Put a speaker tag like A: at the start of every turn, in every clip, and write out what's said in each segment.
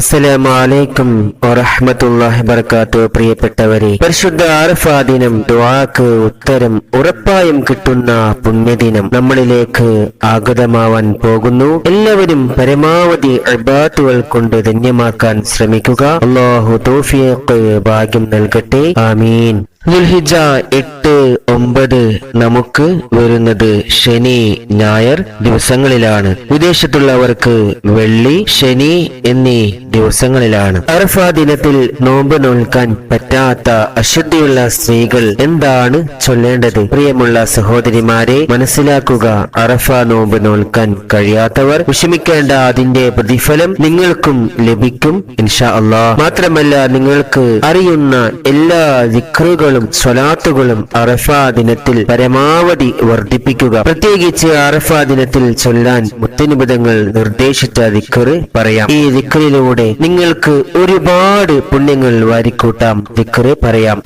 A: അസ്സലാമലൈക്കും വറഹ്മത്തുള്ളാഹി വബർക്കാത്തു പ്രിയപ്പെട്ടവരെ പരിശുദ്ധ ആർഫാ ദിനം ദുആക്ക് ഉത്തരം ഉറപ്പായും കിട്ടുന്ന പുണ്യദിനം നമ്മളിലേക്ക് ആഗതമാവാൻ പോകുന്നു. എല്ലാവരും പരമാവധി അബാത്തുകൾ കൊണ്ട് ധന്യമാക്കാൻ ശ്രമിക്കുക. അള്ളാഹു തോഫിയക്ക് ഭാഗ്യം നൽകട്ടെ. ആമീൻ. ദുൽഹിജ എട്ട് ഒമ്പത് നമുക്ക് വരുന്നത് ശനി ഞായർ ദിവസങ്ങളിലാണ്. വിദേശത്തുള്ളവർക്ക് വെള്ളി ശനി എന്നീ ദിവസങ്ങളിലാണ്. അറഫ ദിനത്തിൽ നോമ്പ് നോൽക്കാൻ പറ്റാത്ത അശുദ്ധിയുള്ള സ്ത്രീകൾ എന്താണ് ചൊല്ലേണ്ടത്? പ്രിയമുള്ള സഹോദരിമാരെ മനസ്സിലാക്കുക അറഫ നോമ്പ് നോൽക്കാൻ കഴിയാത്തവർ വിഷമിക്കേണ്ട അതിന്റെ പ്രതിഫലം നിങ്ങൾക്കും ലഭിക്കും ഇൻഷാ അള്ളാഹ് മാത്രമല്ല നിങ്ങൾക്ക് അറിയുന്ന എല്ലാ ദിക്റുകളും സ്വലാത്തുകളും അറഫ ദിനത്തിൽ പരമാവധി വർദ്ധിപ്പിക്കുക. പ്രത്യേകിച്ച് അറഫ ദിനത്തിൽ ചൊല്ലാൻ മുത്തനിബിതങ്ങൾ നിർദ്ദേശിച്ച ദിക്കറ് പറയാം. ഈ ദിക്കറിലൂടെ നിങ്ങൾക്ക് ഒരുപാട് പുണ്യങ്ങൾ വാരിക്കൂട്ടാം. ദിക്കറ് പറയാം.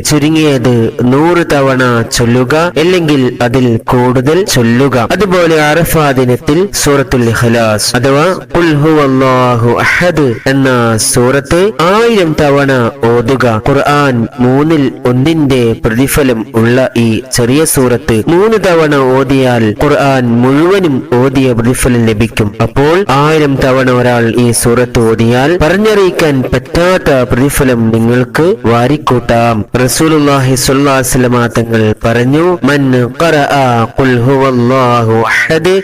A: ചുരുങ്ങിയത് നൂറ് തവണ ചൊല്ലുക അല്ലെങ്കിൽ അതിൽ കൂടുതൽ ചൊല്ലുക. അതുപോലെ അറഫാ ദിനത്തിൽ സൂറത്തുൽ ഹലാസ് അഥവാ എന്ന സൂറത്ത് ആയിരം തവണ ഓതുക. ഖുർആൻ മൂന്നിൽ ഒന്നിന്റെ പ്രതിഫലം ഉള്ള ഈ ചെറിയ സൂറത്ത് മൂന്ന് തവണ ഓതിയാൽ ഖുർആൻ മുഴുവനും ഓതിയ പ്രതിഫലം ലഭിക്കും. അപ്പോൾ ആയിരം തവണ ഒരാൾ ഈ സൂറത്ത് ഓതിയാൽ പറഞ്ഞറിയിക്കാൻ പറ്റാത്ത പ്രതിഫലം നിങ്ങൾക്ക് വാരിക്കൂട്ടാം. സ്വല്ലല്ലാഹു അലൈഹി തങ്ങൾ പറഞ്ഞു മൻ ഖുൽ ഹുവല്ലാഹു അഹദ്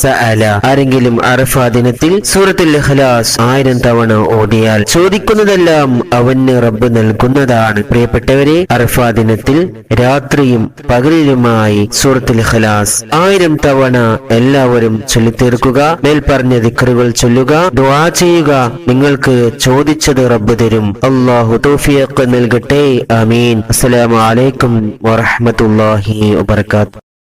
A: സഅല. ആരെങ്കിലും അറഫ ദിനത്തിൽ സൂറത്തുൽ ഇഖ്ലാസ് ആയിരം തവണ ഓടിയാൽ ചോദിക്കുന്നതെല്ലാം അവന് റബ്ബ് നൽകുന്നതാണ്. പ്രിയപ്പെട്ടവരെ അറഫ ദിനത്തിൽ രാത്രിയും പകലിലുമായി സൂറത്തുൽ ഖലാസ് ആയിരം തവണ എല്ലാവരും ചൊല്ലിത്തീർക്കുക മേൽപ്പറഞ്ഞ ദിക്കറുകൾ ചൊല്ലുക ദുആ ചെയ്യുക. നിങ്ങൾക്ക് ചോദിച്ചത് റബ്ബ് തരും. അള്ളാഹു തൗഫീഖ് നൽകട്ടെ ആമീൻ അസ്സലാമു അലൈക്കും വറഹ്മത്തുള്ളാഹി വബറകാതുഹു